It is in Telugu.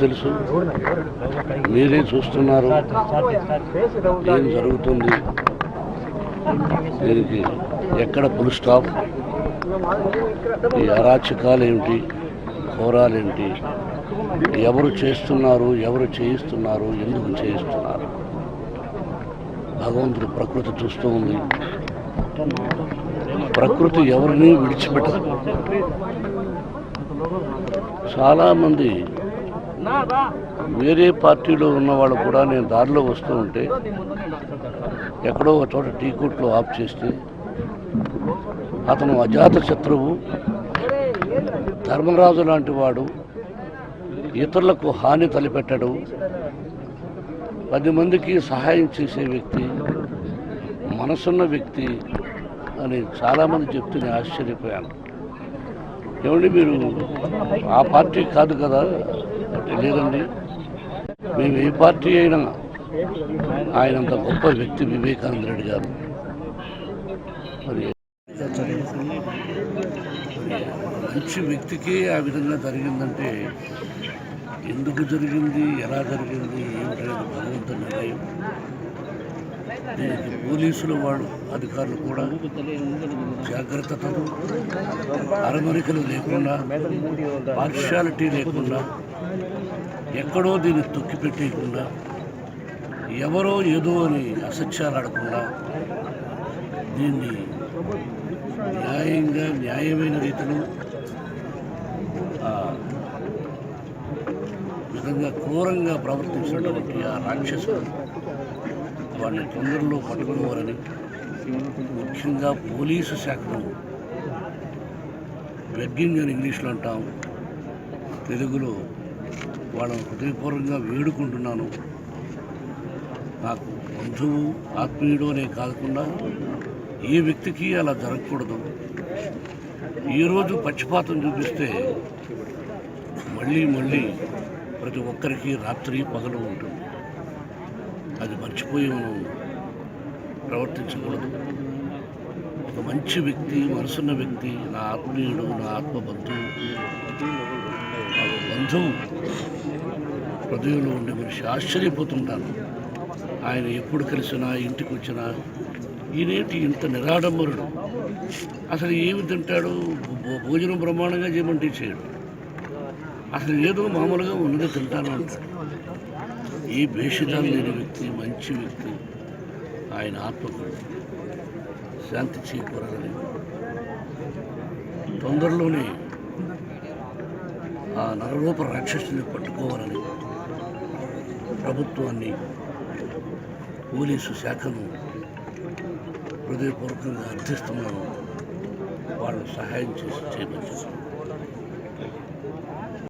తెలుసు? మీరే చూస్తున్నారు. ఏం జరుగుతుంది? దీనికి ఎక్కడ ఫుల్ స్టాప్ ఈ అరాచకాలు ఏమిటి ఘోరాలేంటి? ఎవరు చేస్తున్నారు? ఎవరు చేయిస్తున్నారు? ఎందుకు చేయిస్తున్నారు? భగవంతుడు ప్రకృతి చూస్తూ ఉంది. ప్రకృతి ఎవరిని విడిచిపెట్టదు. చాలామంది వేరే పార్టీలో ఉన్న వాళ్ళు కూడా నేను దారిలో వస్తూ ఉంటే ఎక్కడో ఒక చోట టీ కొట్లో ఆఫ్ చేస్తే అతను అజాత శత్రువు ధర్మరాజు లాంటి వాడు ఇతరులకు హాని తలపెట్టడు. పది మందికి సహాయం చేసే వ్యక్తి మనసున్న వ్యక్తి అని చాలామంది చెప్తే నేను ఆశ్చర్యపోయాను. ఏమండి మీరు ఆ పార్టీ కాదు కదా? లేదండి. మేము ఏ పార్టీ అయినా ఆయనంత గొప్ప వ్యక్తి వివేకానంద రెడ్డి గారు. మరి మంచి వ్యక్తికి ఆ విధంగా జరిగిందంటే ఎందుకు జరిగింది ఎలా జరిగింది ఏమిటనేది భగవంతుని నిర్ణయం? దీనికి పోలీసుల వాళ్ళు అధికారులు కూడా జాగ్రత్తతో అరమరికలు లేకుండా పార్షాలిటీ లేకుండా ఎక్కడో దీన్ని తొక్కిపెట్టేయకుండా ఎవరో ఏదో అని అసత్యాలు ఆడకుండా దీన్ని న్యాయంగా న్యాయమైన రీతిలో విధంగా క్రూరంగా ప్రవర్తించినటువంటి ఆ రాక్షసుడు. వాడిని తొందరలో పట్టుకోవాలని ముఖ్యంగా పోలీసు శాఖను బెగ్గింగ్ అని ఇంగ్లీష్లో అంటాం. తెలుగులో వాళ్ళని హృదయపూర్వకంగా వేడుకుంటున్నాను. నాకు బంధువు ఆత్మీయుడు అనే కాకుండా ఏ వ్యక్తికి అలా జరగకూడదు. ఈరోజు పక్షపాతం చూపిస్తే మళ్ళీ మళ్ళీ ప్రతి ఒక్కరికి రాత్రి పగలు ఉంటుంది. మర్చిపోయి మనం ప్రవర్తించకూడదు. ఒక మంచి వ్యక్తి మనసున్న వ్యక్తి నా ఆత్మీయుడు నా ఆత్మ బంధువు నా బంధువు హృదయంలో ఉండే మనిషి ఆశ్చర్యపోతుంటాను ఆయన ఎప్పుడు కలిసినా ఇంటికి వచ్చినా ఈయనేంటి ఇంత నిరాడంబరుడు. అసలు ఏమి తింటాడు? భోజనం బ్రహ్మాండంగా చేయమంటే చేయడు. అసలు ఏదో మామూలుగా ఉన్నది తింటాను అంటాడు. ఈ భేషజాలు లేని వ్యక్తి మంచి వ్యక్తి. ఆయన ఆత్మకు శాంతి చేకూరాలని తొందరలోనే ఆ నరరూప రాక్షసుని పట్టుకోవాలని ప్రభుత్వాన్ని పోలీసు శాఖను హృదయపూర్వకంగా అర్థిస్తున్నాను వాళ్ళు సహాయం చేసి చేయమని